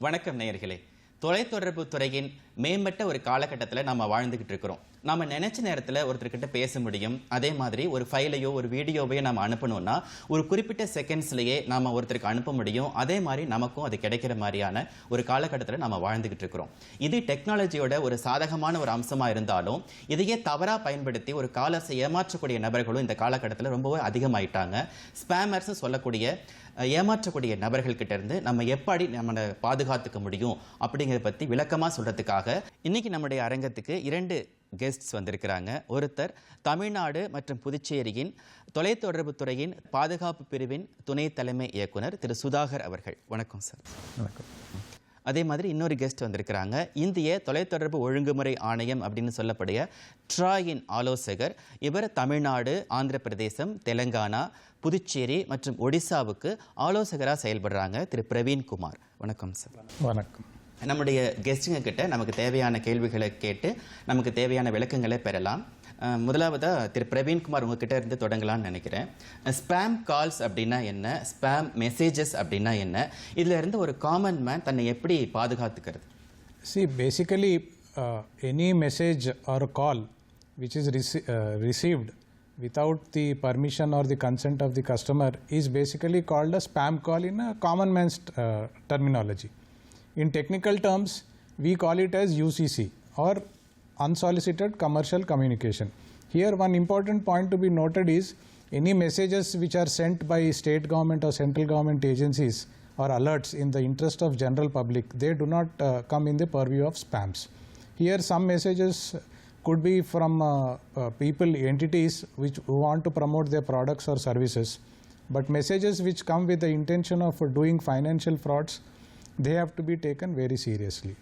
வணக்கம் நேயர்களே. தொலைத்தொடர்பு துறையின் மேம்பட்ட ஒரு காலகட்டத்தில் நம்ம வாழ்ந்துகிட்டு இருக்கிறோம். நாம் நினைச்ச நேரத்தில் ஒருத்தர்கிட்ட பேச முடியும். அதே மாதிரி ஒரு ஃபைலையோ ஒரு வீடியோவையோ நம்ம அனுப்பணும்னா ஒரு குறிப்பிட்ட செகண்ட்ஸ்லயே நாம ஒருத்தருக்கு அனுப்ப முடியும். அதே மாதிரி நமக்கும் அது கிடைக்கிற மாதிரியான ஒரு காலகட்டத்தில் நம்ம வாழ்ந்துகிட்டு இருக்கிறோம். இது டெக்னாலஜியோட ஒரு சாதகமான ஒரு அம்சமா இருந்தாலும் இதையே தவறா பயன்படுத்தி ஒரு காலத்தை ஏமாற்றக்கூடிய நபர்களும் இந்த காலகட்டத்தில் ரொம்பவே அதிகமாயிட்டாங்க. ஸ்பேமர்ஸ் சொல்லக்கூடிய ஏமாற்றக்கூடிய நபர்கள் கிட்ட இருந்து நம்ம எப்படி நம்மளை பாதுகாத்துக்க முடியும் அப்படிங்கிறத பத்தி விளக்கமா சொல்றதுக்காக இன்னைக்கு நம்முடைய அரங்கத்துக்கு இரண்டு கெஸ்ட்ஸ் வந்திருக்கிறாங்க. ஒருத்தர் தமிழ்நாடு மற்றும் புதுச்சேரியின் தொலைத்தொடர்பு துறையின் பாதுகாப்பு பிரிவின் துணை தலைமை இயக்குனர் திரு சுதாகர் அவர்கள். வணக்கம் சார். வணக்கம். அதே மாதிரி இன்னொரு கெஸ்ட் வந்திருக்கிறாங்க. இந்திய தொலைத்தொடர்பு ஒழுங்குமுறை ஆணையம் அப்படின்னு சொல்லக்கூடிய ட்ராயின் ஆலோசகர். இவர் தமிழ்நாடு ஆந்திர பிரதேசம் தெலங்கானா புதுச்சேரி மற்றும் ஒடிசாவுக்கு ஆலோசகராக செயல்படுறாங்க திரு பிரவீன் குமார் வணக்கம் சார். வணக்கம். நம்முடைய கெஸ்ட்டுங்க கிட்ட நமக்கு தேவையான கேள்விகளை கேட்டு நமக்கு தேவையான விளக்கங்களை பெறலாம். முதலாவதாக முதலாவதா திரு. பிரவீன்குமார் உங்ககிட்ட இருந்து தொடங்கலாம்னு நினைக்கிறேன். ஸ்பேம் கால்ஸ் அப்படின்னா என்ன? ஸ்பேம் மெசேஜஸ் அப்படின்னா என்ன? இதுல இருந்து ஒரு காமன் மேன் தன்னை எப்படி பாதுகாத்துக்கிறது? See basically any message or call a call which is rece- uh, received without the permission or the consent of the customer is basically called a spam call in a common man's uh, terminology. In technical terms, we call it as UCC or unsolicited commercial communication. Here, one important point to be noted is any messages which are sent by state government or central government agencies or alerts in the interest of general public, they do not uh, come in the purview of spams. Here, some messages could be from uh, uh, people, entities which want to promote their products or services. But messages which come with the intention of doing financial frauds, they have to be taken very seriously.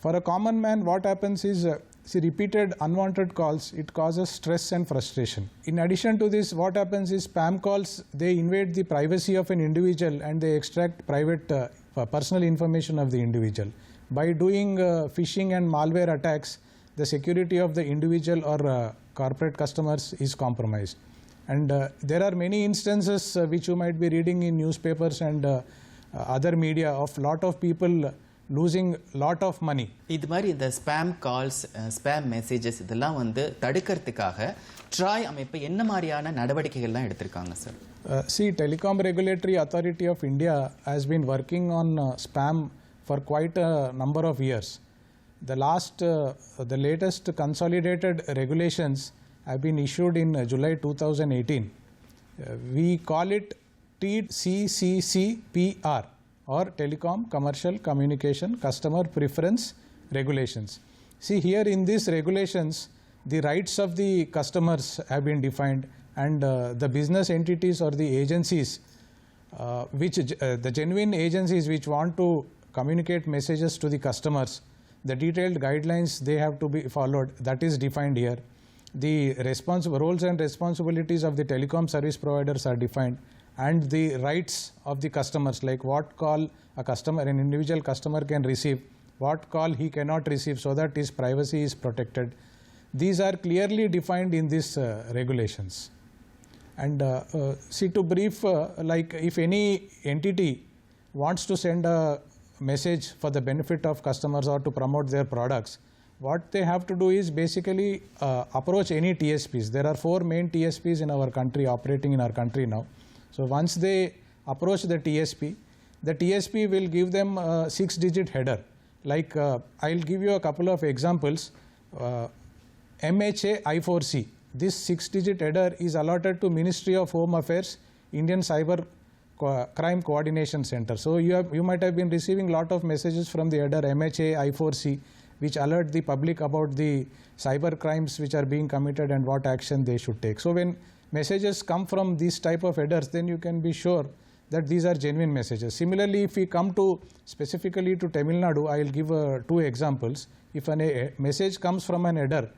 For a common man, what happens is, uh, see, repeated unwanted calls, it causes stress and frustration. In addition to this, what happens is spam calls, they invade the privacy of an individual and they extract private uh, personal information of the individual. By doing uh, phishing and malware attacks, the security of the individual or uh, corporate customers is compromised. And uh, there are many instances uh, which you might be reading in newspapers and uh, uh, other media of lot of people losing lot of money இது மாதிரி இந்த spam calls spam messages இதெல்லாம் வந்து தடுக்கிறதுக்காக TRAI அமைப்பு என்ன மாதிரியான நடவடிக்கைகள்லாம் எடுத்திருக்காங்க sir Uh, see, Telecom Regulatory Authority of India has been working on uh, spam for quite a number of years. The last, uh, the latest consolidated regulations have been issued in uh, July 2018. Uh, we call it TCCCPR or Telecom Commercial Communication Customer Preference Regulations. See, here in these regulations, the rights of the customers have been defined and uh, the business entities or the agencies uh, which uh, the genuine agencies which want to communicate messages to the customers the detailed guidelines they have to be followed that is defined here the roles and responsibilities of the telecom service providers are defined and the rights of the customers like what call a customer an individual customer can receive what call he cannot receive so that his privacy is protected these are clearly defined in these uh, regulations and uh, uh, see, to brief, uh, like if any entity wants to send a message for the benefit of customers or to promote their products, what they have to do is basically uh, approach any TSPs. There are four main TSPs in our country operating in our country now. So once they approach the TSP, the TSP will give them a six-digit header. Like uh, I'll give you a couple of examples. Uh, MHA I4C. This six-digit header is allotted to Ministry of Home Affairs, Indian Cyber Co- Crime Coordination Center. So you have, you might have been receiving lot of messages from the header MHA I4C, which alert the public about the cyber crimes which are being committed and what action they should take. So when messages come from these type of headers, then you can be sure that these are genuine messages. Similarly, if we come to specifically to Tamil Nadu, I will give uh, two examples. If an, a message comes from an header,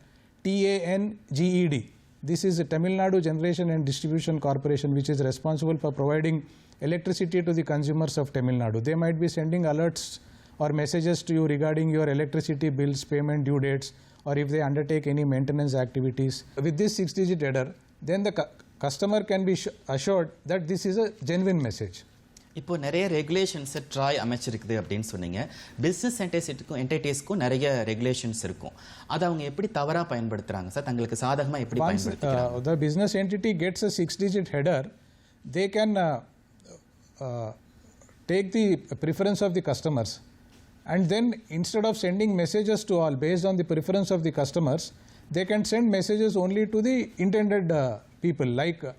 TANGED, this is the Tamil Nadu Generation and Distribution Corporation, which is responsible for providing electricity to the consumers of Tamil Nadu. They might be sending alerts or messages to you regarding your electricity bills, payment due dates, or if they undertake any maintenance activities. With this six digit header, then the cu- customer can be assured that this is a genuine message. இப்போ நிறைய ரெகுலேஷன்ஸை TRAI அமைச்சிருக்குது அப்படின்னு சொன்னீங்க business என்டைசிட்டுக்கும் என்டைட்டிஸ்க்கும் நிறைய regulations இருக்கும் அதை அவங்க எப்படி தவறா பயன்படுத்துறாங்க சார் தங்களுக்கு சாதகமா எப்படி Once பயன்படுத்திக்கிறாங்க uh, the business entity gets a six digit header, they can uh, uh, take the preference of the customers and then instead of sending messages to all based on the they can send messages only to the intended uh, people like uh,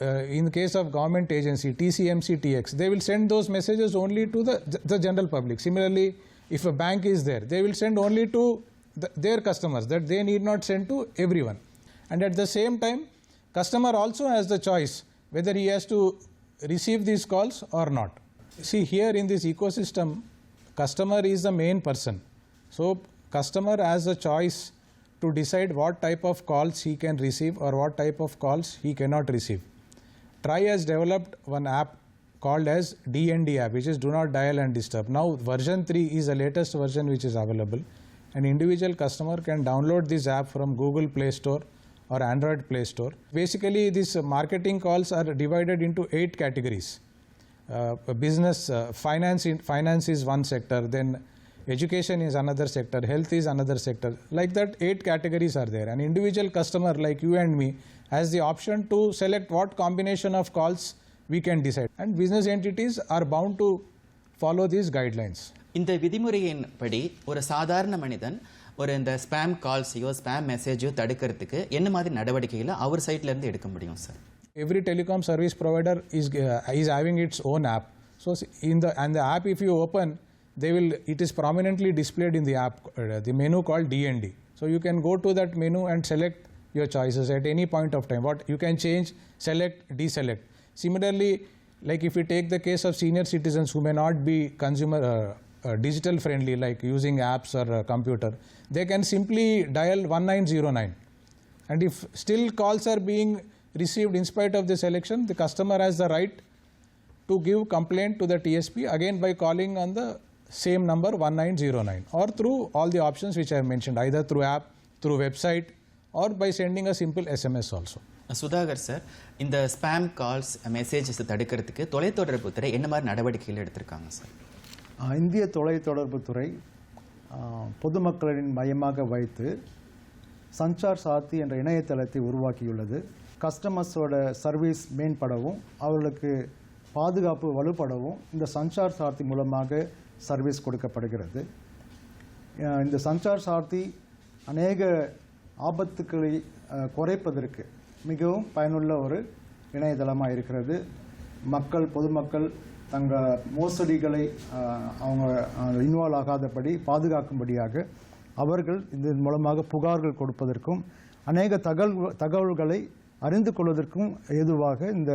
uh, in the case of government agency TCMC TX they will send those messages only to the, the general public. Similarly if a bank is there they will send only to the, their customers that they need not send to everyone. And at the same time customer also has the choice whether he has to receive these calls or not. See here in this ecosystem customer is the main person. So customer has a choice to decide what type of calls he can receive or what type of calls he cannot receive Try has developed one app called as DND app, which is Do Not Dial and Disturb. Now, version 3 is the latest version which is available. An individual customer can download this app from Google Play Store or Android Play Store. Basically, these marketing calls are divided into eight categories. Uh, business, uh, finance, in, finance is one sector, then education is another sector, health is another sector. Like that, eight categories are there. An individual customer like you and me has the option to select what combination of calls we can decide. And business entities are bound to follow these guidelines. இந்த விதிமுறையின் படி ஒரு சாதாரண மனிதன் ஒரு இந்த spam கால்ஸையோ spam மெசேஜையோ தடுக்கிறதுக்கு என்ன மாதிரி நடவடிக்கைகளை அவர் சைட்ல இருந்து எடுக்க முடியும் sir every telecom service provider is uh, is having its own app so s- in the and the app if you open they will it is prominently displayed in the app uh, the menu called dnd so you can go to that menu and select your choices at any point of time. What you can change select deselect. Similarly like if you take the case of senior citizens who may not be consumer uh, uh, digital friendly like using apps or uh, computer they can simply dial 1909 and if still calls are being received in spite of this election, the customer has the right to give complaint to the TSP again by calling on the same number 1909 or through all the options which I have mentioned, either through app, through website, or by sending a simple SMS also. Sudhakar sir இந்த spam calls messages தடுக்கிறதுக்கு தொலைத்தொடர்பு துறை என்ன மாதிரி நடவடிக்கைகள் எடுத்திருக்காங்க sir ஆஹ் இந்திய தொலைத்தொடர்புத்துறை ஆஹ் பொதுமக்களின் மையமாக வைத்து சஞ்சார் சாத்தி என்ற இணையதளத்தை உருவாக்கியுள்ளது கஸ்டமர்ஸோட சர்வீஸ் மேம்படவும் அவர்களுக்கு பாதுகாப்பு வலுப்படவும் இந்த சஞ்சார் சார்த்தி மூலமாக சர்வீஸ் கொடுக்கப்படுகிறது. இந்த சஞ்சார் சார்த்தி அநேக ஆபத்துக்களை குறைப்பதற்கு மிகவும் பயனுள்ள ஒரு இணையதளமாக இருக்கிறது. மக்கள் பொதுமக்கள் தங்கள் மோசடிகளை அவங்க இன்வால்வ் ஆகாதபடி பாதுகாக்கும்படியாக அவர்கள் இதன் மூலமாக புகார்கள் கொடுப்பதற்கும் அநேக தகவல் தகவல்களை அறிந்து கொள்வதற்கும் ஏதுவாக இந்த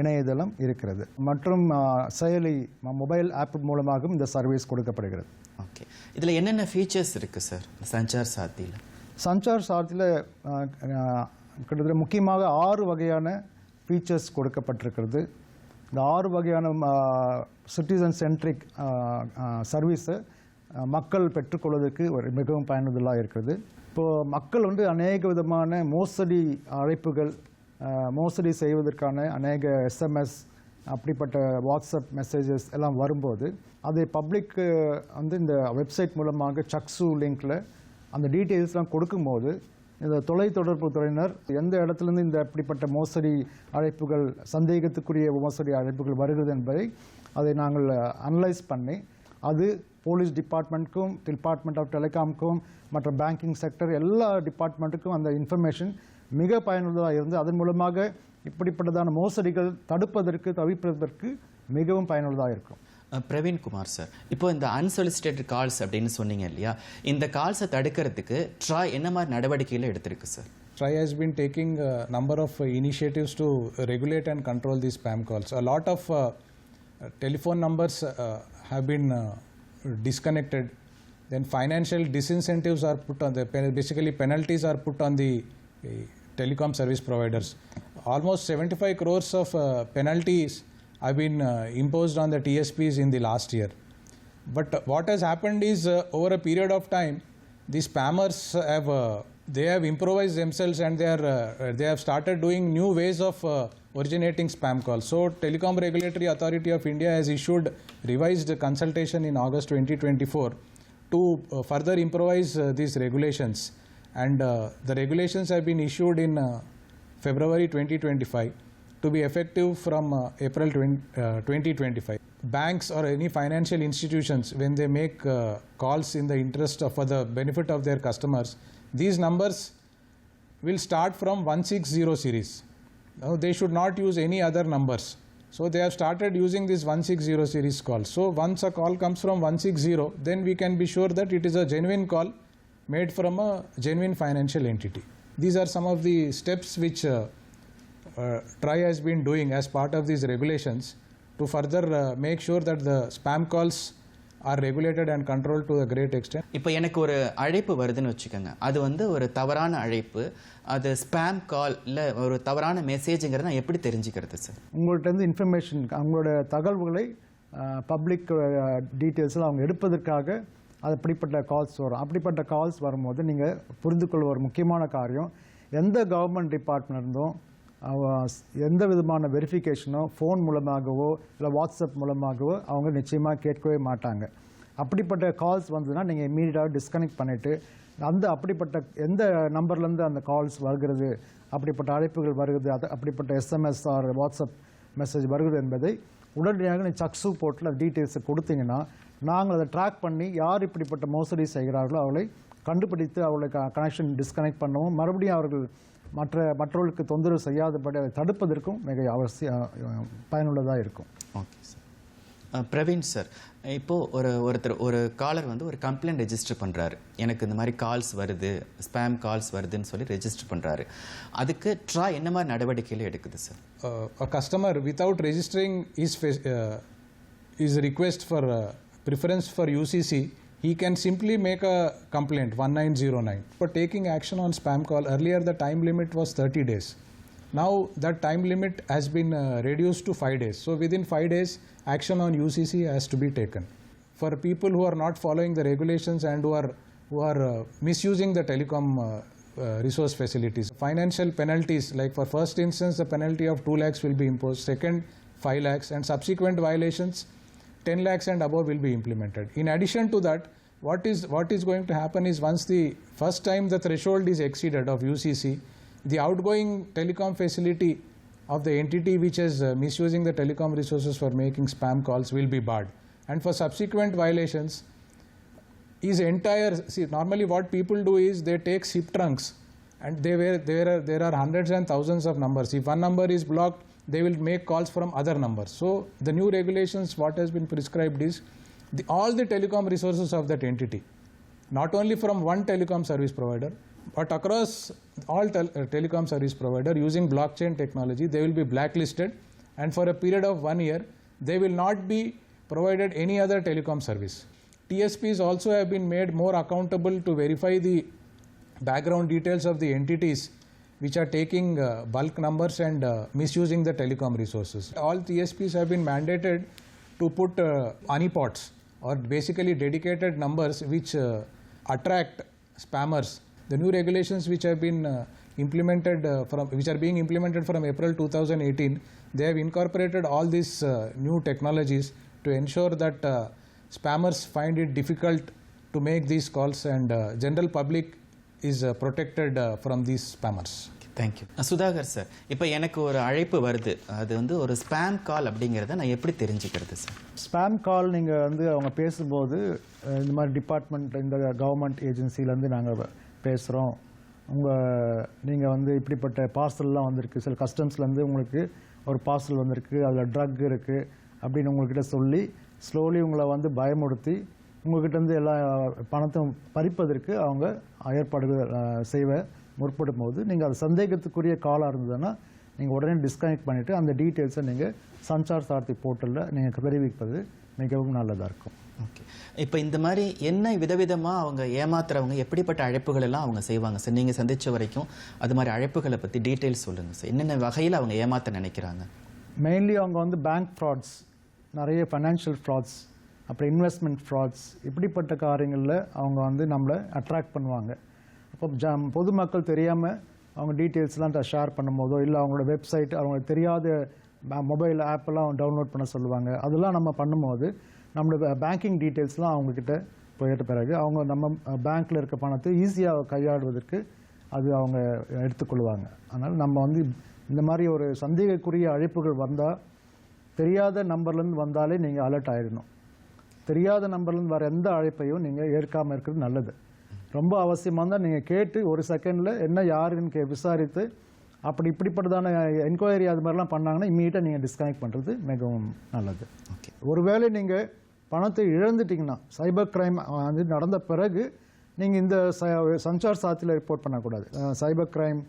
இணையதளம் இருக்கிறது. மற்றும் செயலி மொபைல் ஆப் மூலமாகவும் இந்த சர்வீஸ் கொடுக்கப்படுகிறது. ஓகே. இதில் என்னென்ன ஃபீச்சர்ஸ் இருக்குது சார் சஞ்சார் சாத்தியில். சஞ்சார் சார்த்தில் கிட்டத்தட்ட முக்கியமாக ஆறு வகையான ஃபீச்சர்ஸ் கொடுக்கப்பட்டிருக்கிறது. இந்த ஆறு வகையான சிட்டிசன் சென்ட்ரிக் சர்வீஸை மக்கள் பெற்றுக்கொள்வதற்கு ஒரு மிகவும் பயனுள்ளதாக இருக்கிறது. இப்போது மக்கள் வந்து அநேக விதமான மோசடி அழைப்புகள் மோசடி செய்வதற்கான அநேக எஸ்எம்எஸ் அப்படிப்பட்ட வாட்ஸ்அப் மெசேஜஸ் எல்லாம் வரும்போது அதை பப்ளிக்கு வந்து இந்த வெப்சைட் மூலமாக சக்ஸு லிங்கில் அந்த டீட்டெயில்ஸ்லாம் கொடுக்கும்போது இந்த தொலைத்தொடர்பு துறையினர் எந்த இடத்துலேருந்து இந்த அப்படிப்பட்ட மோசடி அழைப்புகள் சந்தேகத்துக்குரிய மோசடி அழைப்புகள் வருகிறது என்பதை அதை நாங்கள் அனலைஸ் பண்ணி அது போலீஸ் டிபார்ட்மெண்ட்டுக்கும் டிபார்ட்மெண்ட் ஆஃப் டெலிகாம்க்கும் மற்ற பேங்கிங் செக்டர் எல்லா டிபார்ட்மெண்ட்டுக்கும் அந்த இன்ஃபர்மேஷன் மிக பயனுள்ளதாக இருந்து அதன் மூலமாக இப்படிப்பட்டதான மோசடிகள் தடுப்பதற்கு தவிர்ப்பதற்கு மிகவும் பயனுள்ளதாக இருக்கும் அஹ், பிரவீன் குமார் சார் இப்போ இந்த அன்சொலிசிட்டட் கால்ஸ் அப்படின்னு சொன்னீங்க இல்லையா இந்த கால்ஸை தடுக்கிறதுக்கு ட்ராய் என்ன மாதிரி நடவடிக்கைகளை எடுத்திருக்கு sir TRI has been taking a number of uh, initiatives to regulate and control these spam calls. A lot of uh, uh, telephone numbers uh, have been uh, disconnected. Then financial disincentives are put on the basically penalties are put on the uh, telecom service providers. Almost 75 crores of uh, penalties have been uh, imposed on the TSPs in the last year. But what has happened is uh, over a period of time, the spammers have uh, they have improvised themselves and they are they have started doing new ways of originating spam calls so telecom regulatory authority of india has issued revised consultation in august 2024 to further improvise these regulations and uh, the regulations have been issued in uh, february 2025 to be effective from uh, april 20, uh, 2025 banks or any financial institutions when they make uh, calls in the interest of for the benefit of their customers these numbers will start from 160 series. Now they should not use any other numbers. So they have started using this 160 series call. So once a call comes from 160 then we can be sure that it is a genuine call made from a genuine financial entity these are some of the steps which uh, uh, TRI has been doing as part of these regulations to further uh, make sure that the spam calls are regulated and controlled to a great extent. இப்போ எனக்கு ஒரு அழைப்பு வருதுன்னு வச்சுக்கோங்க அது வந்து ஒரு தவறான அழைப்பு அது ஸ்பேம் கால் இல்லை ஒரு தவறான மெசேஜுங்கிறத நான் எப்படி தெரிஞ்சுக்கிறது சார் உங்கள்கிட்ட இருந்து இன்ஃபர்மேஷன் அவங்களோட தகவல்களை பப்ளிக் டீட்டெயில்ஸில் அவங்க எடுப்பதற்காக அது அப்படிப்பட்ட கால்ஸ் வரும். அப்படிப்பட்ட கால்ஸ் வரும்போது நீங்கள் புரிந்து கொள்ள ஒரு முக்கியமான காரியம். எந்த கவர்மெண்ட் டிபார்ட்மெண்ட் இருந்தும் எந்த விதமான வெரிஃபிகேஷனோ ஃபோன் மூலமாகவோ இல்லை வாட்ஸ்அப் மூலமாகவோ அவங்க நிச்சயமாக கேட்கவே மாட்டாங்க. அப்படிப்பட்ட கால்ஸ் வந்ததுன்னா நீங்கள் இம்மீடியட்டாக டிஸ்கனெக்ட் பண்ணிவிட்டு அந்த அப்படிப்பட்ட எந்த நம்பர்லேருந்து அந்த கால்ஸ் வருகிறது அப்படிப்பட்ட அழைப்புகள் வருகிறது அது அப்படிப்பட்ட எஸ்எம்எஸ் ஆர் வாட்ஸ்அப் மெசேஜ் வருகிறது என்பதை உடனடியாக நீ சக்ஸு போர்ட்டில் டீட்டெயில்ஸை கொடுத்தீங்கன்னா நாங்கள் அதை ட்ராக் பண்ணி யார் இப்படிப்பட்ட மோசடி செய்கிறார்களோ அவளை கண்டுபிடித்து அவளை கனெக்ஷன் டிஸ்கனெக்ட் பண்ணவும் மறுபடியும் அவர்கள் மற்ற மற்றவர்களுக்கு தொந்தரவு செய்யாதபடி அதை தடுப்பதற்கும் மிக அவசியம் பயனுள்ளதாக இருக்கும். ஓகே சார் பிரவீன் சார் இப்போது ஒரு ஒருத்தர் ஒரு காலர் வந்து ஒரு கம்ப்ளைண்ட் ரெஜிஸ்டர் பண்ணுறாரு எனக்கு இந்த மாதிரி கால்ஸ் வருது ஸ்பேம் கால்ஸ் வருதுன்னு சொல்லி ரெஜிஸ்டர் பண்ணுறாரு அதுக்கு ட்ரா என்ன மாதிரி நடவடிக்கைகள் எடுக்குது sir Uh, a customer without registering his, fa- preference for UCC, he can simply make a complaint 1909 for taking action on spam call. Earlier, the time limit was 30 days. Now, that time limit has been uh, reduced to 5 days. So, within 5 days, action on UCC has to be taken. For people who are not following the regulations and who are, who are uh, misusing the telecom uh, uh, resource facilities. Financial penalties, like for first instance, the penalty of 2 lakhs will be imposed, second, 5 lakhs, and subsequent violations, 10 lakhs and above will be implemented. In addition to that, what is, what is going to happen is once the first time the threshold is exceeded of UCC, the outgoing telecom facility of the entity which is uh, misusing the telecom resources for making spam calls will be barred. And for subsequent violations, is entire see normally what people do is they take SIP trunks and they were there are there are hundreds and thousands of numbers if one number is blocked they will make calls from other numbers. So the new regulations what has been prescribed is the, all the telecom resources of that entity. Not only from one telecom service provider but across all tel- uh, telecom service provider using blockchain technology they will be blacklisted. And for a period of one year they will not be provided any other telecom service. TSPs also have been made more accountable to verify the background details of the entities which are taking uh, bulk numbers and uh, misusing the telecom resources. All TSPs have been mandated to put uh, honeypots or basically dedicated numbers which uh, attract spammers. The new regulations which have been uh, implemented uh, from which are being implemented from April 2018, they have incorporated all these uh, new technologies to ensure that uh, spammers find it difficult to make these calls and uh, general public is protected uh, from these spammers. Thank you Sudhakar sir இப்போ எனக்கு ஒரு அழைப்பு வருது. அது வந்து ஒரு spam கால் அப்படிங்கிறத நான் எப்படி தெரிஞ்சுக்கிறது சார் ஸ்பேம் கால் நீங்கள் வந்து அவங்க பேசும்போது இந்த மாதிரி டிபார்ட்மெண்ட் இந்த கவர்மெண்ட் ஏஜென்சிலேருந்து நாங்கள் பேசுகிறோம் உங்கள் நீங்கள் வந்து இப்படிப்பட்ட பார்சல்லாம் வந்திருக்கு. சில கஸ்டம்ஸ்லேருந்து உங்களுக்கு ஒரு பார்சல் வந்திருக்கு. அதில் ட்ரக் இருக்குது அப்படின்னு உங்கள்கிட்ட சொல்லி ஸ்லோலி உங்களை வந்து பயமுறுத்தி உங்கள்கிட்ட இருந்து எல்லா பணத்தையும் பறிப்பதற்கு அவங்க ஏற்பாடுகள் செய்வ முற்படும் போது நீங்கள் அது சந்தேகத்துக்குரிய காலாக இருந்ததுன்னா நீங்கள் உடனே டிஸ்கனெக்ட் பண்ணிவிட்டு அந்த டீட்டெயில்ஸை நீங்கள் சஞ்சார் சாரதி போர்ட்டலில் நீங்கள் தெரிவிப்பது மிகவும் நல்லதாக இருக்கும். ஓகே இப்போ இந்த மாதிரி என்ன விதவிதமாக அவங்க ஏமாத்துறவங்க எப்படிப்பட்ட அழைப்புகள் எல்லாம் அவங்க செய்வாங்க? சார் நீங்கள் சந்திச்ச வரைக்கும் அது மாதிரி அழைப்புகளை பற்றி டீட்டெயில்ஸ் சொல்லுங்கள் சார் என்னென்ன வகையில் அவங்க ஏமாத்த நினைக்கிறாங்க? மெயின்லி அவங்க வந்து பேங்க் ஃப்ராட்ஸ் நிறைய ஃபைனான்ஷியல் ஃப்ராட்ஸ் அப்புறம் இன்வெஸ்ட்மெண்ட் ஃப்ராட்ஸ் இப்படிப்பட்ட காரியங்களில் அவங்க வந்து நம்மளை அட்ராக்ட் பண்ணுவாங்க. அப்போ ஜ பொதுமக்கள் தெரியாமல் அவங்க டீட்டெயில்ஸ்லாம் ஷேர் பண்ணும்போதோ இல்லை அவங்களோட வெப்சைட் அவங்களுக்கு தெரியாத மொபைல் ஆப்பெல்லாம் டவுன்லோட் பண்ண சொல்லுவாங்க. அதெல்லாம் நம்ம பண்ணும்போது நம்மளோட பேங்கிங் டீட்டெயில்ஸ்லாம் அவங்கக்கிட்ட போயிட்ட பிறகு அவங்க நம்ம பேங்க்கில் இருக்க பணத்தை ஈஸியாக கையாடுவதற்கு அது அவங்க எடுத்துக்கொள்வாங்க. அதனால் நம்ம வந்து இந்த மாதிரி ஒரு சந்தேகக்குரிய அழைப்புகள் வந்தால் தெரியாத நம்பர்லேருந்து வந்தாலே நீங்கள் அலர்ட் ஆயிடணும். தெரியாத நம்பர்லேருந்து வர எந்த அழைப்பையும் நீங்கள் ஏற்காமல் இருக்கிறது நல்லது. ரொம்ப அவசியமாக இருந்தால் நீங்கள் கேட்டு ஒரு செகண்டில் என்ன யாருன்னு கே விசாரித்து அப்படி இப்படிப்பட்டதான என்கொயரி அது மாதிரிலாம் பண்ணாங்கன்னா இம்மீடியட்டாக நீங்கள் டிஸ்கனெக்ட் பண்ணுறது மிகவும் நல்லது. ஓகே. ஒருவேளை நீங்கள் பணத்தை இழந்துட்டீங்கன்னா சைபர் கிரைம் வந்து நடந்த பிறகு நீங்கள் இந்த சஞ்சார் சாத்தியில் ரிப்போர்ட் பண்ணக்கூடாது. Cyber crime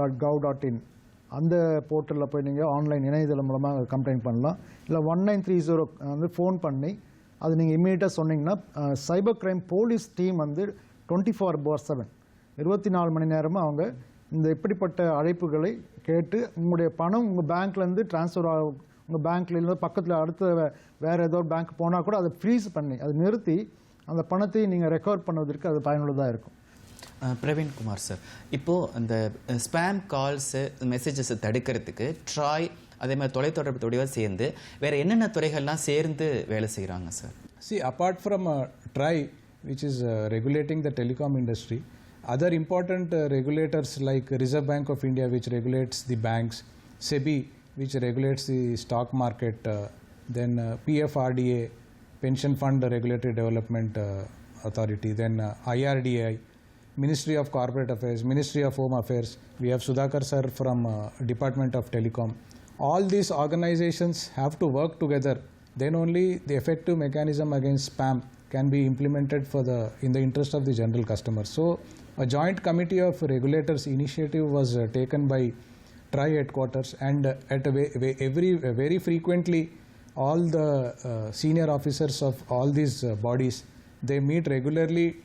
dot gov dot in அந்த போர்ட்டலில் போய் நீங்கள் ஆன்லைன் இணையதளம் மூலமாக கம்ப்ளைண்ட் பண்ணலாம். இல்லை ஒன் நைன் த்ரீ ஜீரோ வந்து ஃபோன் பண்ணி அது நீங்கள் இம்மீடியட்டாக சொன்னீங்கன்னா சைபர் கிரைம் போலீஸ் டீம் வந்து டுவெண்ட்டி ஃபோர் பார் செவன் இருபத்தி நாலு மணி நேரமும் அவங்க இந்த இப்படிப்பட்ட அழைப்புகளை கேட்டு உங்களுடைய பணம் உங்கள் பேங்க்லேருந்து ட்ரான்ஸ்ஃபர் ஆகும் உங்கள் பேங்க்ல இல்லை பக்கத்தில் அடுத்த வேறு ஏதோ ஒரு பேங்க் போனால் கூட அதை ஃப்ரீஸ் பண்ணி அதை நிறுத்தி அந்த பணத்தை நீங்கள் ரெக்கவர் பண்ணுவதற்கு அது பயனுள்ளதாக இருக்கும். பிரவீன் குமார் சார். இப்போது அந்த ஸ்பேம் கால்ஸு மெசேஜஸை தடுக்கிறதுக்கு ட்ராய் அதே மாதிரி தொலைத்தொடர்பு துறையோடு சேர்ந்து வேற என்னென்ன துறைகள்லாம் சேர்ந்து வேலை செய்கிறாங்க sir See, apart from uh, TRI, which is uh, regulating the telecom industry, other important uh, regulators like Reserve Bank of India, which regulates the banks, SEBI, which regulates the stock market, uh, then uh, PFRDA, Pension Fund Regulatory Development uh, Authority, then uh, IRDI, Ministry of Corporate Affairs, Ministry of Home Affairs. We have Sudhakar sir from uh, Department of Telecom. all these organizations have to work together. Then only the effective mechanism against spam can be implemented for the in the interest of the general customer. So a joint committee of regulators initiative was uh, taken by TRI headquarters and uh, at every uh, very frequently all the uh, senior officers of all these uh, bodies they meet regularly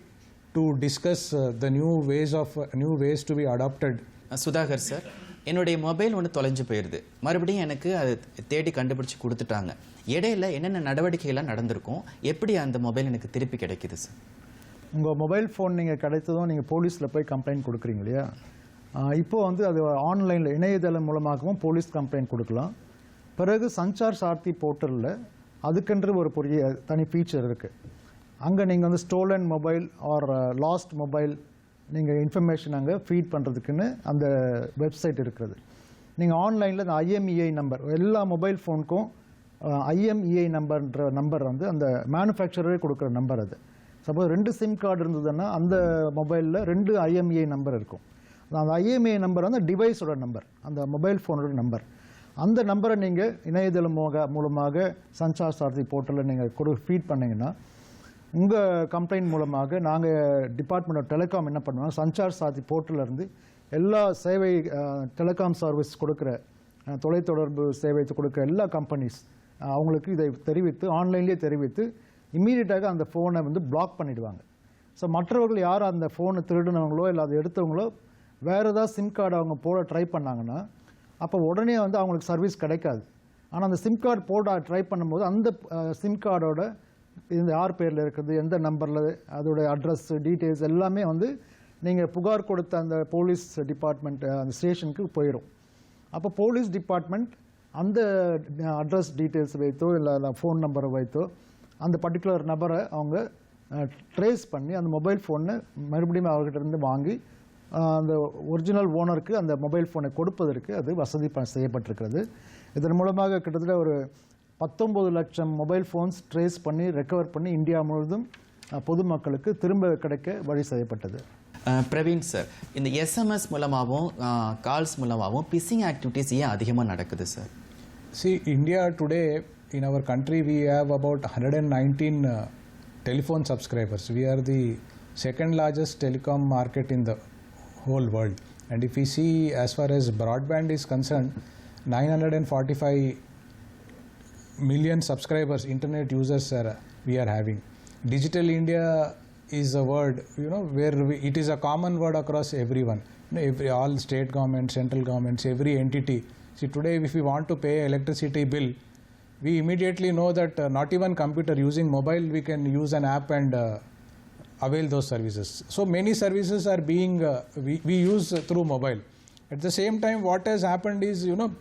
to discuss uh, the new ways of new ways to be adopted. Sudhakar sir. என்னுடைய mobile ஒன்று தொலைஞ்சு போயிடுது மறுபடியும் எனக்கு அது தேடி கண்டுபிடிச்சு கொடுத்துட்டாங்க. இடையில என்னென்ன நடவடிக்கைகள்லாம் நடந்திருக்கும்? எப்படி அந்த மொபைல் எனக்கு திருப்பி கிடைக்குது சார் உங்கள் மொபைல் ஃபோன் நீங்கள் கிடைத்ததும் நீங்கள் போலீஸில் போய் கம்ப்ளைண்ட் கொடுக்குறீங்க இல்லையா? இப்போது இப்போ வந்து அது ஆன்லைனில் இணையதளம் மூலமாகவும் போலீஸ் கம்ப்ளைண்ட் கொடுக்கலாம். பிறகு சஞ்சார் சார்த்தி போர்ட்டலில் அதுக்கென்று ஒரு பெரிய தனி ஃபீச்சர் இருக்குது அங்கே நீங்கள் வந்து stolen mobile or lost mobile நீங்கள் இன்ஃபர்மேஷன் அங்கே ஃபீட் பண்ணுறதுக்குன்னு அந்த வெப்சைட் இருக்கிறது. நீங்கள் ஆன்லைனில் இந்த ஐஎம்இஐ நம்பர் எல்லா மொபைல் ஃபோனுக்கும் ஐஎம்இஐ நம்பர்ன்ற நம்பர் வந்து அந்த மேனுஃபேக்சரே கொடுக்குற நம்பர் அது. சப்போஸ் ரெண்டு சிம் கார்டு இருந்ததுன்னா அந்த மொபைலில் ரெண்டு ஐஎம்இஐ நம்பர் இருக்கும். அந்த ஐஎம்இஐ நம்பர் வந்து டிவைஸோட நம்பர் அந்த மொபைல் ஃபோனோட நம்பர் அந்த நம்பரை நீங்கள் இணையதளம் மூலமாக சஞ்சார் சாரதி போர்ட்டலில் நீங்கள் கொடு ஃபீட் பண்ணிங்கன்னா உங்கள் கம்ப்ளைண்ட் மூலமாக நாங்கள் டிபார்ட்மெண்ட் ஆஃப் டெலிகாம் என்ன பண்ணுவோம் சஞ்சார் சாதி போர்ட்டலேருந்து எல்லா சேவை டெலிகாம் சர்வீஸ் கொடுக்குற தொலைத்தொடர்பு சேவை கொடுக்குற எல்லா கம்பெனிஸ் அவங்களுக்கு இதை தெரிவித்து ஆன்லைன்லேயே தெரிவித்து இம்மீடியட்டாக அந்த ஃபோனை வந்து பிளாக் பண்ணிவிடுவாங்க ஸோ மற்றவர்கள் யார் அந்த ஃபோனை திருடினவங்களோ இல்லை அதை எடுத்தவங்களோ வேறு ஏதாவது சிம் கார்டு அவங்க போட ட்ரை பண்ணாங்கன்னா அப்போ உடனே வந்து அவங்களுக்கு சர்வீஸ் கிடைக்காது. ஆனால் அந்த சிம் கார்டு போட ட்ரை பண்ணும்போது அந்த சிம் கார்டோட இந்த யார் பேரில் இருக்குது எந்த நம்பரில் அதோட அட்ரஸ் டீட்டெயில்ஸ் எல்லாமே வந்து நீங்கள் புகார் கொடுத்த அந்த போலீஸ் டிபார்ட்மெண்ட் அந்த ஸ்டேஷனுக்கு போயிடும் அப்போ போலீஸ் டிபார்ட்மெண்ட் அந்த அட்ரஸ் டீட்டெயில்ஸ் வைத்தோ இல்லை ஃபோன் நம்பரை வைத்தோ அந்த பர்டிகுலர் நபரை அவங்க ட்ரேஸ் பண்ணி அந்த மொபைல் ஃபோனை மறுபடியும் அவர்கிட்ட இருந்து வாங்கி அந்த ஒரிஜினல் ஓனருக்கு அந்த மொபைல் ஃபோனை கொடுப்பதற்கு அது வசதி ப- செய்யப்பட்டிருக்கிறது. இதன் மூலமாக கிட்டத்தட்ட ஒரு பத்தொம்பது லட்சம் மொபைல் ஃபோன்ஸ் ட்ரேஸ் பண்ணி ரெக்கவர் பண்ணி இந்தியா முழுவதும் பொதுமக்களுக்கு திரும்ப கிடைக்க வழி செய்யப்பட்டது பிரவீன் சார் இந்த எஸ்எம்எஸ் மூலமாகவும் கால்ஸ் மூலமாகவும் பிசிங் ஆக்டிவிட்டீஸ் ஏன் அதிகமாக நடக்குது sir See, India today, in our country, we have about 119 uh, telephone subscribers. We are the second largest telecom market in the whole world. And if we see as far as broadband is concerned, 945 million subscribers, internet users are, we are having. Digital India is a word, you know, where we, it is a common word across everyone. You know, every, all state governments, central governments, every entity. See, today if we want to pay electricity bill, we immediately know that uh, not even computer using mobile, we can use an app and uh, avail those services. So many services are being uh, we, we use through mobile. At the same time, what has happened is you know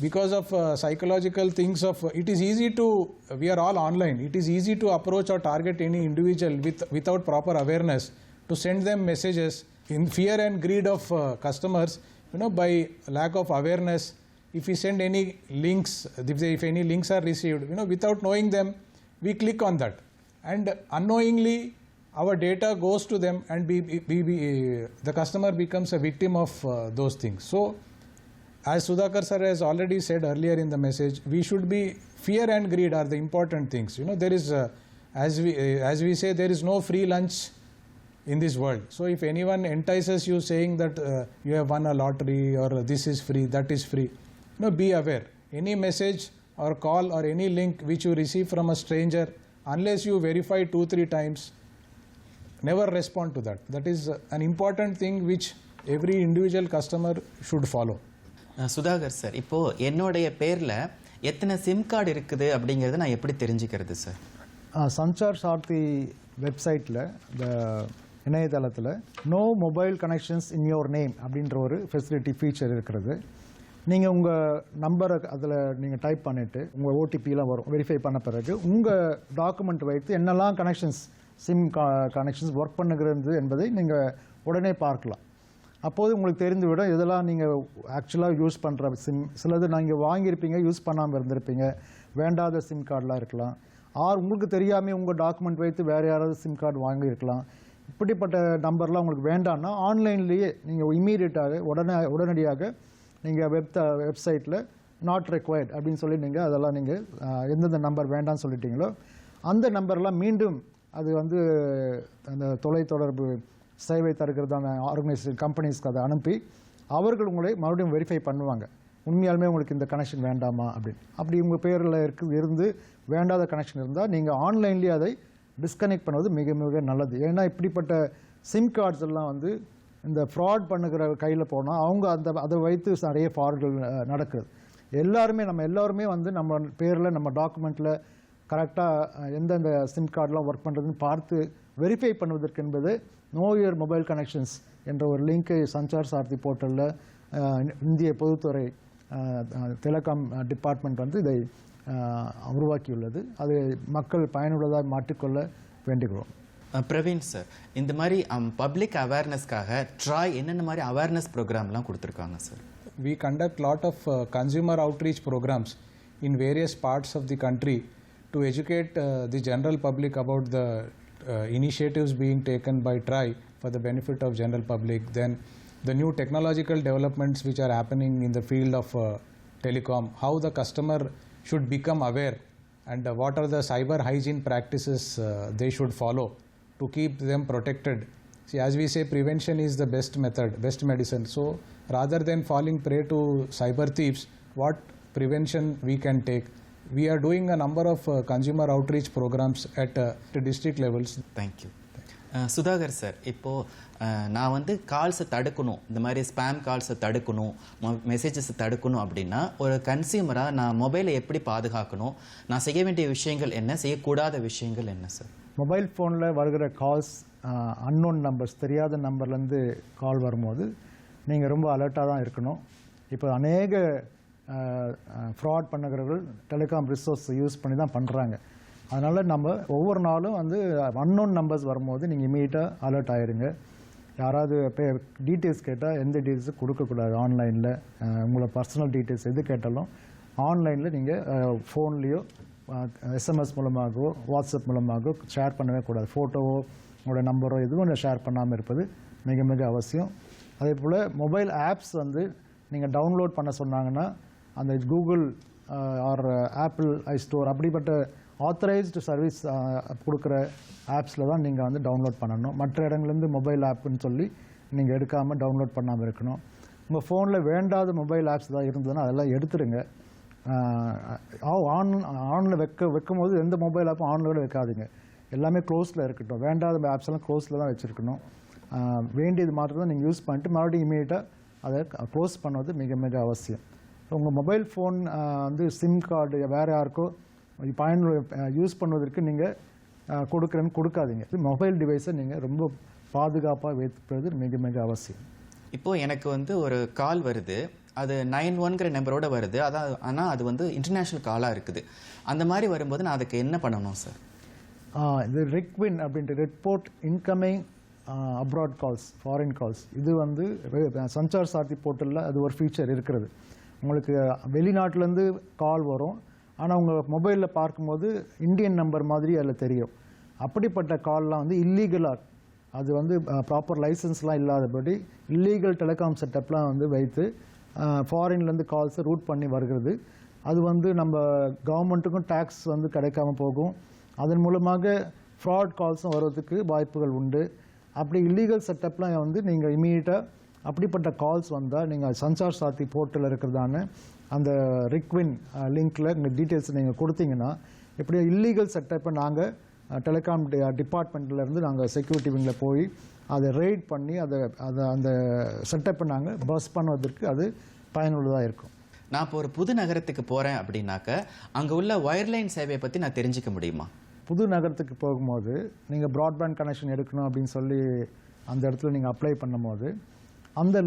because of uh, psychological things of it is easy to we are all online. It is easy to approach or target any individual with without proper awareness to send them messages in fear and greed of uh, customers. You know by lack of awareness if we send any links, if, they, if any links are received, you know, without knowing them, we click on that, and unknowingly, our data goes to them, and we, we, we, the customer becomes a victim of uh, those things. So, as Sudhakar sir has already said earlier in the message, we should be fear and greed are the important things. You know, there is, uh, as we uh, as we say, there is no free lunch in this world. So if anyone entices you saying that uh, you have won a lottery or this is free, that is free, no, be aware. Any message or call or any link which you receive from a stranger, unless you verify two three times, never respond to that. That is an important thing which every individual customer should follow. Sudhakar sir இப்போ என்னுடைய பேர்ல எத்தனை sim card இருக்குது அப்படிங்கறத நான் எப்படி தெரிஞ்சுக்கிறது sir? ஆ, சஞ்சார் சார்த்தி வெப்சைட்டில் இந்த இணையதளத்தில் no mobile connections in your name அப்படின்ற ஒரு ஃபெசிலிட்டி ஃபீச்சர் இருக்கிறது. நீங்கள் உங்கள் நம்பரை அதில் நீங்கள் டைப் பண்ணிவிட்டு உங்கள் ஓடிபிலாம் வரும் வெரிஃபை பண்ண பிறகு உங்கள் டாக்குமெண்ட் வைத்து என்னெல்லாம் கனெக்ஷன்ஸ் சிம் கனெக்ஷன்ஸ் ஒர்க் பண்ணுகிறது என்பதை நீங்கள் உடனே பார்க்கலாம். அப்போது உங்களுக்கு தெரிந்துவிடும் இதெல்லாம் நீங்கள் ஆக்சுவலாக யூஸ் பண்ணுற சிம் சிலது நீங்கள் வாங்கியிருப்பீங்க யூஸ் பண்ணாமல் இருந்திருப்பீங்க. வேண்டாத சிம் கார்டெலாம் இருக்கலாம். ஆர் உங்களுக்கு தெரியாமல் உங்கள் டாக்குமெண்ட் வைத்து வேறு யாராவது சிம் கார்டு வாங்கியிருக்கலாம். இப்படிப்பட்ட நம்பர்லாம் உங்களுக்கு வேண்டாம்னா ஆன்லைன்லேயே நீங்கள் இம்மீடியட்டாக உடனே உடனடியாக நீங்கள் வெப் வெப்சைட்டில் நாட் ரெக்வயர்ட் அப்படின்னு சொல்லி நீங்கள் அதெல்லாம் நீங்கள் எந்தெந்த நம்பர் வேண்டாம்னு சொல்லிட்டீங்களோ அந்த நம்பர்லாம் மீண்டும் அது வந்து அந்த தொலைத்தொடர்பு சேவை தருகிறதான ஆர்கனைசேஷன் கம்பெனிஸ்க்கு அதை அனுப்பி அவர்கள் உங்களை மறுபடியும் வெரிஃபை பண்ணுவாங்க. உண்மையாலுமே உங்களுக்கு இந்த கனெக்ஷன் வேண்டாமா அப்படின்னு. அப்படி உங்கள் பேரில் இருக்கு இருந்து வேண்டாத கனெக்ஷன் இருந்தால் நீங்கள் ஆன்லைன்லேயே அதை டிஸ்கனெக்ட் பண்ணுவது மிக மிக நல்லது. ஏன்னா இப்படிப்பட்ட சிம் கார்ட்ஸ் எல்லாம் வந்து இந்த ஃப்ராட் பண்ணுகிற கையில் போனால் அவங்க அந்த அதை வைத்து நிறைய ஃப்ராட்கள் நடக்குது. எல்லாருமே நம்ம எல்லாருமே வந்து நம்ம பேரில் நம்ம டாக்குமெண்ட்டில் கரெக்டாக எந்தெந்த சிம் கார்டெலாம் ஒர்க் பண்ணுறதுன்னு பார்த்து வெரிஃபை பண்ணுவதற்கு என்பது நோ இயர் மொபைல் கனெக்ஷன்ஸ் என்ற ஒரு லிங்கை சஞ்சார் சாரதி போர்ட்டலில் இந்திய பொதுத்துறை டெலிகாம் டிபார்ட்மெண்ட் வந்து இதை உருவாக்கியுள்ளது. அது மக்கள் பயனுள்ளதாக மாற்றிக்கொள்ள வேண்டுகிறோம். பிரவீன் சார் இந்த மாதிரி பப்ளிக் அவேர்னஸ்க்காக ட்ராய் என்னென்ன மாதிரி அவேர்னஸ் ப்ரோக்ராம்லாம் கொடுத்துருக்காங்க sir we conduct lot of uh, consumer outreach programs in various parts of the country to educate uh, the general public about the uh, initiatives being taken by TRI for the benefit of general public. Then the new technological developments which are happening in the field of uh, telecom, how the customer should become aware and uh, what are the cyber hygiene practices uh, they should follow to keep them protected. See, as we say, prevention is the best method, best medicine. So, rather than falling prey to cyber thieves, what prevention we can take? We are doing a number of uh, consumer outreach programs at uh, the district levels. Thank you Sudhakar sir இப்போ அஹ், நான் வந்து கால்ஸை தடுக்கணும். இந்த மாதிரி spam கால்ஸை தடுக்கணும் மெசேஜஸை தடுக்கணும் அப்படின்னா ஒரு கன்சியூமராக நான் மொபைலை எப்படி பாதுகாக்கணும்? நான் செய்ய வேண்டிய விஷயங்கள் என்ன? செய்யக்கூடாத விஷயங்கள் என்ன சார் மொபைல் ஃபோனில் வருகிற கால்ஸ் அன்னோன் நம்பர்ஸ் தெரியாத நம்பர்லேருந்து கால் வரும்போது நீங்கள் ரொம்ப அலர்ட்டாக தான் இருக்கணும். இப்போ அநேக ஃப்ராட் பண்ணுகிறவர்கள் டெலிகாம் ரிசோர்ஸ் யூஸ் பண்ணி தான் பண்ணுறாங்க அதனால் நம்ம ஒவ்வொரு நாளும் வந்து அன்னோன் நம்பர்ஸ் வரும்போது நீங்கள் இமீடியட்டாக அலர்ட் ஆயிருங்க. யாராவது பே டீட்டெயில்ஸ் கேட்டால் எந்த டீட்டெயில்ஸும் கொடுக்கக்கூடாது ஆன்லைனில் உங்களோட பர்சனல் டீட்டெயில்ஸ் எது கேட்டாலும் ஆன்லைனில் நீங்கள் ஃபோன்லேயோ எஸ்எம்எஸ் மூலமாகவோ வாட்ஸ்அப் மூலமாகவோ ஷேர் பண்ணவே கூடாது. ஃபோட்டோவோ உங்களோட நம்பரோ எதுவும் ஷேர் பண்ணாமல் இருப்பது மிக மிக அவசியம். அதே போல் மொபைல் ஆப்ஸ் வந்து நீங்கள் டவுன்லோட் பண்ண சொன்னாங்கன்னா அந்த Google or Apple I store அப்படிப்பட்ட ஆத்தரைஸ்டு சர்வீஸ் கொடுக்குற ஆப்ஸில் தான் நீங்கள் வந்து டவுன்லோட் பண்ணணும். மற்ற இடங்கள்லேருந்து மொபைல் ஆப்புன்னு சொல்லி நீங்கள் எடுக்காமல் டவுன்லோட் பண்ணாமல் இருக்கணும். உங்கள் ஃபோனில் வேண்டாத மொபைல் ஆப்ஸ் தான் இருந்ததுன்னா அதெல்லாம் எடுத்துருங்க. ஆன் ஆனில் வைக்க வைக்கும் போது எந்த மொபைல் ஆப்பும் ஆனில் வைக்காதீங்க. எல்லாமே க்ளோஸில் இருக்கட்டும். வேண்டாத ஆப்ஸ் எல்லாம் க்ளோஸில் தான் வச்சுருக்கணும். வேண்டியது மாத்திரம் தான் நீங்கள் யூஸ் பண்ணிட்டு மறுபடியும் இமீடியட்டாக அதை க்ளோஸ் பண்ணுவது மிக மிக அவசியம். உங்கள் மொபைல் ஃபோன் வந்து சிம் கார்டு வேறு யாருக்கோ பயனுள்ள யூஸ் பண்ணுவதற்கு நீங்கள் கொடுக்குறேன்னு கொடுக்காதீங்க. மொபைல் டிவைஸை நீங்கள் ரொம்ப பாதுகாப்பாக வைத்துப்பது மிக மிக அவசியம். இப்போ எனக்கு வந்து ஒரு கால் வருது. அது நைன் ஒன்கிற நம்பரோட வருது. அதான் ஆனால் அது வந்து இன்டர்நேஷ்னல் காலாக இருக்குது. அந்த மாதிரி வரும்போது நான் அதுக்கு என்ன பண்ணணும் சார்? இது ரெக்வின் அப்படின்ட்டு report incoming abroad calls foreign calls. இது வந்து சஞ்சார் சாத்தி போர்ட்டலில் அது ஒரு ஃபீச்சர் இருக்கிறது. உங்களுக்கு வெளிநாட்டிலேருந்து கால் வரும். ஆனால் உங்கள் மொபைலில் பார்க்கும்போது இந்தியன் நம்பர் மாதிரி அதில் தெரியும். அப்படிப்பட்ட கால்லாம் வந்து இல்லீகலாக அது வந்து ப்ராப்பர் லைசன்ஸ்லாம் இல்லாதபடி இல்லீகல் டெலிகாம் செட்டப்லாம் வந்து வைத்து ஃபாரின்லேருந்து கால்ஸை ரூட் பண்ணி வருகிறது. அது வந்து நம்ம கவர்மெண்ட்டுக்கும் டேக்ஸ் வந்து கிடைக்காம போகும். அதன் மூலமாக ஃப்ராட் கால்ஸும் வர்றதுக்கு வாய்ப்புகள் உண்டு. அப்படி இல்லீகல் செட்டப்லாம் வந்து நீங்கள் இமீடியட்டாக அப்படிப்பட்ட கால்ஸ் வந்தால் நீங்கள் சஞ்சார் சாத்தி போர்ட்டில் இருக்கிறதான அந்த ரிக்வின் லிங்க்கில் உங்கள் டீட்டெயில்ஸ் நீங்கள் கொடுத்தீங்கன்னா இப்படி இல்லீகல் செட்டப்பை நாங்கள் டெலிகாம் டிபார்ட்மெண்ட்லேருந்து நாங்கள் செக்யூரிட்டி விங்கில் போய் அதை ரெய்ட் பண்ணி அதை அதை அந்த செட்டப்பை நாங்கள் பஸ் பண்ணுவதற்கு அது பயனுள்ளதாக இருக்கும். நான் இப்போ ஒரு புது நகரத்துக்கு போகிறேன் அப்படின்னாக்க அங்கே உள்ள ஒயர்லைன் சேவையை பற்றி நான் தெரிஞ்சுக்க முடியுமா? புது நகரத்துக்கு போகும்போது நீங்கள் ப்ராட்பேண்ட் கனெக்ஷன் எடுக்கணும் அப்படின்னு சொல்லி அந்த இடத்துல நீங்கள் அப்ளை பண்ணும்போது அந்த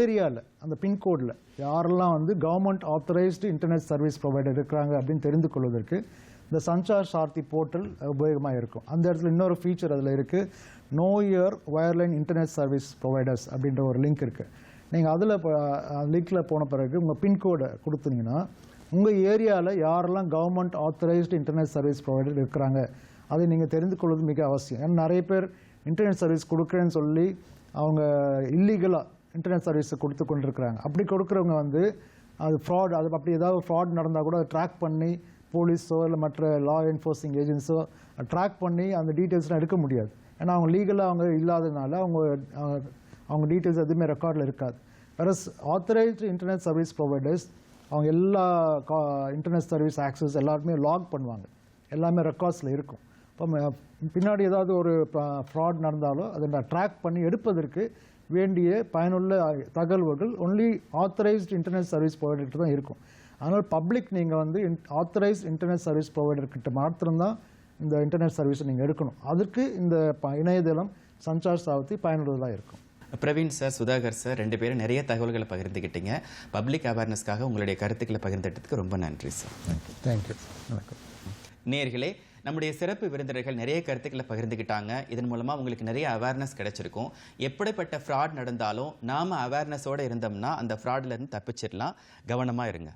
ஏரியாவில் அந்த பின்கோடில் யாரெல்லாம் வந்து government authorised internet service provider இருக்கிறாங்க அப்படின்னு தெரிந்து கொள்வதற்கு இந்த சஞ்சார் சார்த்தி போர்ட்டல் உபயோகமாக இருக்கும். அந்த இடத்துல இன்னொரு ஃபீச்சர் அதில் இருக்குது know your wireline internet service providers அப்படின்ற ஒரு லிங்க் இருக்குது நீங்கள் அதில் லிங்க்கில் போன பிறகு உங்கள் பின்கோடை கொடுத்தீங்கன்னா உங்கள் ஏரியாவில் யாரெல்லாம் government authorised internet service provider இருக்கிறாங்க அதை நீங்கள் தெரிந்து கொள்வது மிக அவசியம். ஏன்னா நிறைய பேர் இன்டர்நெட் சர்வீஸ் கொடுக்குறேன்னு சொல்லி அவங்க இல்லீகலாக இன்டர்நெட் சர்வீஸை கொடுத்து கொண்டிருக்கிறாங்க. அப்படி கொடுக்குறவங்க வந்து அது ஃப்ராட் அது அப்படி ஏதாவது ஃப்ராட் நடந்தால் கூட ட்ராக் பண்ணி போலீஸோ இல்லை மற்ற லா என்ஃபோர்ஸிங் ஏஜென்ஸோ ட்ராக் பண்ணி அந்த டீட்டெயில்ஸ்லாம் எடுக்க முடியாது. ஏன்னா அவங்க லீகலாக அவங்க இல்லாததுனால அவங்க அவங்க- டீட்டெயில்ஸ் எதுவுமே ரெக்கார்டில் இருக்காது. வேற ஆத்தரைஸ்டு இன்டர்நெட் சர்வீஸ் ப்ரொவைடர்ஸ் அவங்க எல்லா கா இன்டர்நெட் சர்வீஸ் ஆக்சஸ் எல்லாருமே லாக் பண்ணுவாங்க. எல்லாமே ரெக்கார்ட்ஸில் இருக்கும். இப்போ பின்னாடி ஏதாவது ஒரு ஃப்ராட் நடந்தாலோ அதை ட்ராக் பண்ணி எடுப்பதற்கு வேண்டிய பயனுள்ள தகவல்கள் ஒன்லி ஆத்தரைஸ்டு இன்டர்நெட் சர்வீஸ் ப்ரொவைடர்கிட்ட தான் இருக்கும். அதனால் பப்ளிக் நீங்கள் வந்து ஆத்தரைஸ்ட் இன்டர்நெட் சர்வீஸ் ப்ரொவைடர்கிட்ட மாத்திரம்தான் இந்த இன்டர்நெட் சர்வீஸை நீங்கள் எடுக்கணும். அதற்கு இந்த ப- இணையதளம் சஞ்சார் சாவத்தி பயனுள்ளதாக இருக்கும். பிரவீன் சார் சுதாகர் சார் ரெண்டு பேரும் நிறைய தகவல்களை பகிர்ந்துக்கிட்டீங்க பப்ளிக் அவேர்னஸ்க்காக உங்களுடைய கருத்துக்களை பகிர்ந்துட்டதுக்கு ரொம்ப நன்றி சார். தேங்க்யூ வணக்கம். நேர்களே நம்முடைய சிறப்பு விருந்தினர்கள் நிறைய கருத்துக்களை பகிர்ந்துக்கிட்டாங்க இதன் மூலமாக உங்களுக்கு நிறைய அவேர்னஸ் கிடைச்சிருக்கும். எப்படிப்பட்ட ஃப்ராட் நடந்தாலும் நாம் அவேர்னஸோடு இருந்தோம்னா அந்த ஃப்ராட்லேருந்து தப்பிச்சிடலாம் கவனமாக இருங்க.